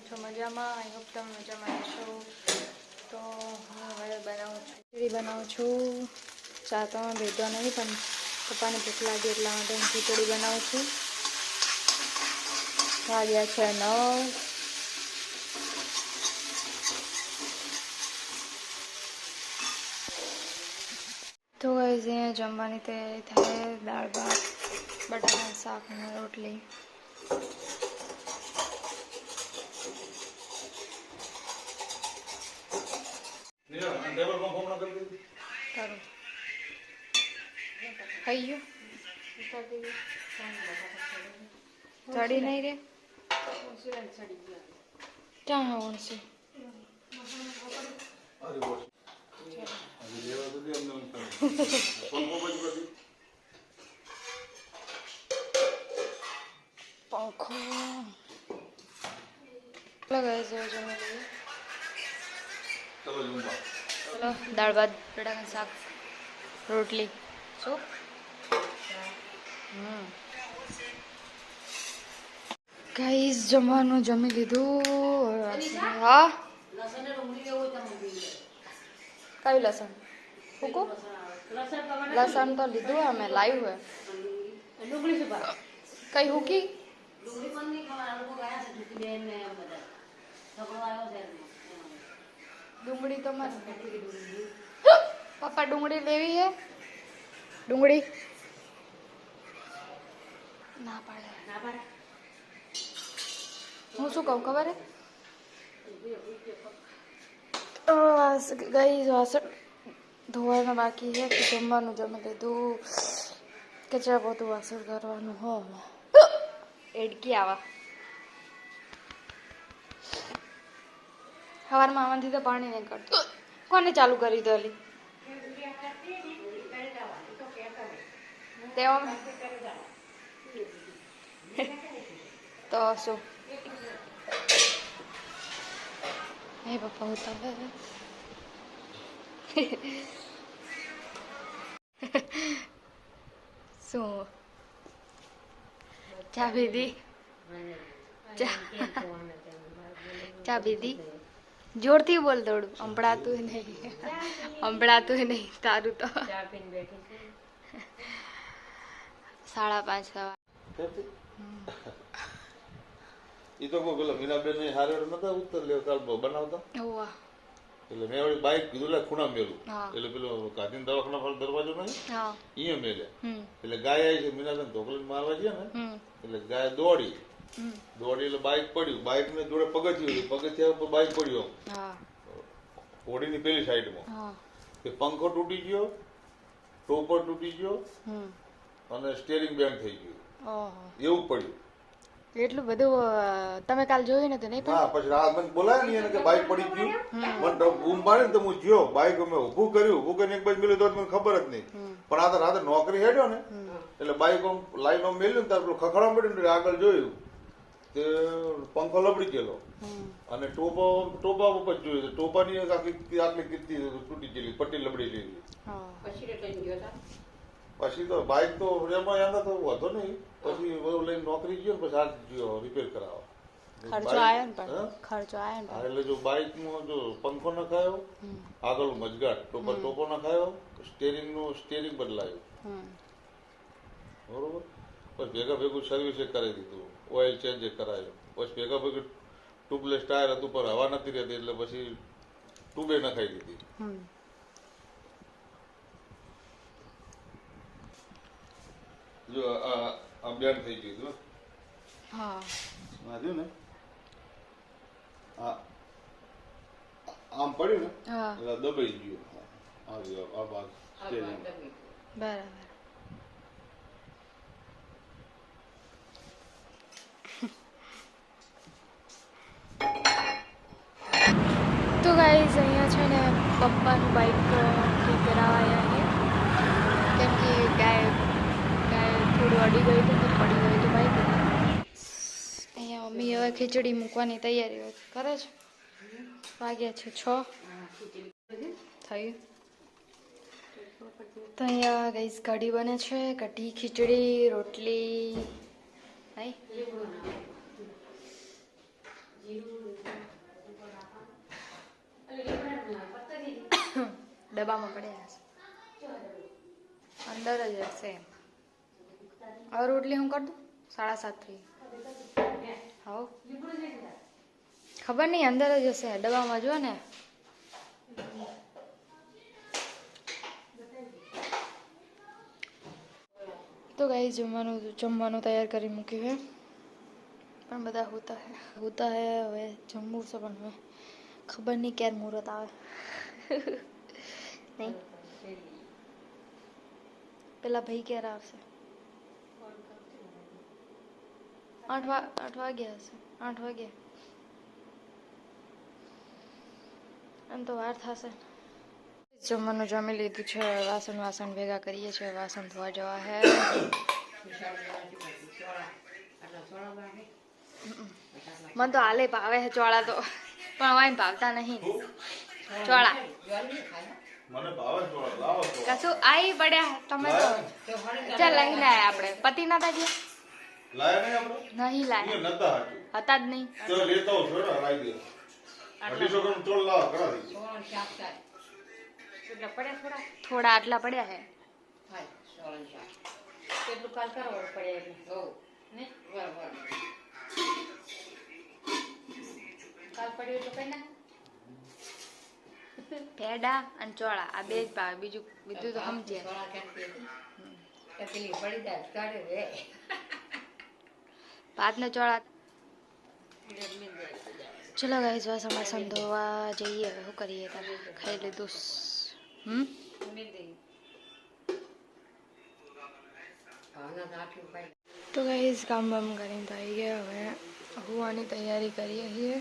છો મજામાં? I hope તમે મજામાં છો તો હું, હવે બનાવું છું. ખીચડી બનાવું છું. ચા તો ભેગવા નહીં, પણ પપ્પાને ભૂખ લાગે એટલા માટે હું ખીચડી બનાવું છું. વાગ્યા છે નવ. તો અહીંયા જમવાની તૈયારી થાય. દાળ, ભાત બટાકા શાક અને રોટલી. કરું ખાઈ ગયો ચડી નહીં રે ક્યાં છે પંખો લગાવી છે જમી લઈએ ચલો દાળ ભાત બટાકા શાક રોટલી. સૂપ? હમ. ગાઈસ જમવાનું જમી લીધું. હા? કયું લસણ? હુકુ લસણ તો લીધું અમે લાવ્યું હે. કઈ હુકી? ડુંગળી તો મારે પપ્પા ડુંગળી લેવી હે? ડુંગળી ના પાડે. હું શું કહું ખબર હે? ગઈ વાસણ ધોવાનું બાકી છે કે જમવાનું જમી લીધું. કચરા પોતું વાસણ કરવાનું હો એડકી આવા. સવારમાં આવવાથી તો પાણી નહીં કરતું કોને ચાલુ કરી દો અલી? તેવા તો શું? હે પપ્પા તમે શું? ચા પીધી? ચા ચા પીધી? જોરથી બોલ થોડું સંભળાતું નહીં. સંભળાતું નહીં તારું તો. સાડા પાંચ સવા ઈ તો કોઈ પેલા મીનાબેનની હારે નતા ઉત્તર લેવ કાલ બનાવતા? એટલે મેં વળી બાઈક કીધું લે ખૂણા મેલું. એટલે પેલો કાધીન દવાખાના પર દરવાજો નહીં? હા. અહીંયા મેલ્યા. એટલે ગાય આવી છે મીનાબેન ધોકલીને મારવા ગયા ને એટલે ગાય દોડી. દોડી એટલે બાઇક પડ્યું. બાઈક ને જોડે પગથિયું હતું. પગથિયા ઉપર બાઈક પડ્યો. હા. ઘોડીની પેલી સાઈડમાં. તે પંખો તૂટી ગયો ટોપર તૂટી ગયો અને સ્ટેરિંગ બેન્ડ થઈ ગયું. એવું પડ્યું. એટલું બધું તમે કાલ જોયું નતું નહીં હા પછી રાત મને બોલાય નહીં એને કે બાઈક પડી ગયું. મને બૂમ પાડી ને તો હું જ્યો બાઈક અમે ઊભું કર્યું. ઊભું કરીને એક બાજુ મેલ્યું તો મને ખબર જ નહીં. પણ આ તો રાતે નોકરી હેડ્યો ને. એટલે બાઇક આમ લાઈન આમ મેલ્યું ને ત્યારે પેલું ખખડા મળ્યું ને આગળ જોયું. તે પંખો લબડી ગયેલો. અને ટોપા ટોપા ઉપર જોયું તો ટોપાની આખી આટલી કીર્તિ તૂટી ગયેલી પટ્ટી લબડી ગયેલી. પછી તો બાઈક તો એમાં એના તો વધો નહીં. પછી બધું લઈને નોકરી ગયો પછી આ ગયો રિપેર કરાવવા. ખર્ચો આવ્યો ને પણ. ખર્ચો આવ્યો ને એટલે જો બાઇક નો જો પંખો નખાયો આગળ મજગાટ ટોપર ટોપો નખાયો સ્ટેરિંગનું સ્ટેરિંગ બદલાયું. બરોબર? પછી ભેગા ભેગું સર્વિસ કરી દીધું. ઓઇલ ચેન્જ કરાયો. પછી ભેગા ભેગું ટ્યુબલેસ ટાયર હતું પર હવા નથી રહેતી એટલે પછી ટ્યુબે નખાઈ દીધી હમ. જો આ આ થઈ ગયું જો. હા. આ ને? આ આમ પડ્યું ને? એટલે દબાઈ ગયું. આ ભાગ બરાબર તો ગાઈઝ અહીંયા છે ને પપ્પાનું બાઇક ઠીક કરાવવા આવ્યા કેમ કે ગાય ગાય થોડું અડી ગયું હતું તો પડી ગયું હતું બાઇક અહીંયા મમ્મી હવે ખીચડી મૂકવાની તૈયારી કરે છે. વાગ્યા છે છ. થયું તો અહીંયા ગઈસ કઢી બને છે, કઢી, ખીચડી, રોટલી. નહીં ડબ્બામાં પડ્યા છે અંદર જ હશે હવે રોટલી હું કરી દઉં? સાડા સાત થઈ હવ. ખબર નહીં, અંદર જ હશે. ડબ્બામાં જો ને. તો ગાઈ જમવાનું જમવાનું તૈયાર કરી મૂક્યું છે. પણ બધા હોતા હે. હોતા હે, હવે જમવું છે પણ હવે. ખબર નહીં ક્યારે મુહૂર્ત આવે. નહીં પેલા ભાઈ ક્યારે આવશે આઠ વા આઠ વાગ્યા હશે આઠ વાગ્યા એમ તો વાર થશે જમવાનું જમી લીધું છે વાસણ વાસણ ભેગા કરીએ છીએ વાસણ ધોવા જવા હે મને તો હાલે ભાવે છે ચોળા તો પણ વાય ભાવતા નહીં ચોળા કશું આઈ પડ્યા તમે તો. ચાલ લઈને આયા આપણે. પતિ ના તા ગયા લાયા નહીં? લાયા. નતા હતા જ નહીં. તો લેતા આવો, છોડો, લાવી દે. અઢીસો ગ્રામ ચોળ લાવો, કરાવી દે. થોડા? આટલા પડ્યા હે. કેટલું કાલ કરવું પડે ને? બરાબર કાલ પડ્યું તો કઈ ના પેડા અને ચોળા આ બે જ ભાવે બીજું બીજું તો સમજે સોળા કેટલી કેટલી પડી જાય કાઢે રે. ભાત ને ચોળા ચલો ગાઈસ વાસણ વાસણ ધોવા જઈએ. હવે શું કરીએ? તારે ખાઈ લીધું. સ. હમ તો ગાઈસ કામ બામ કરીને તો આવી ગયા હવે. હોવાની તૈયારી કરીએ છીએ.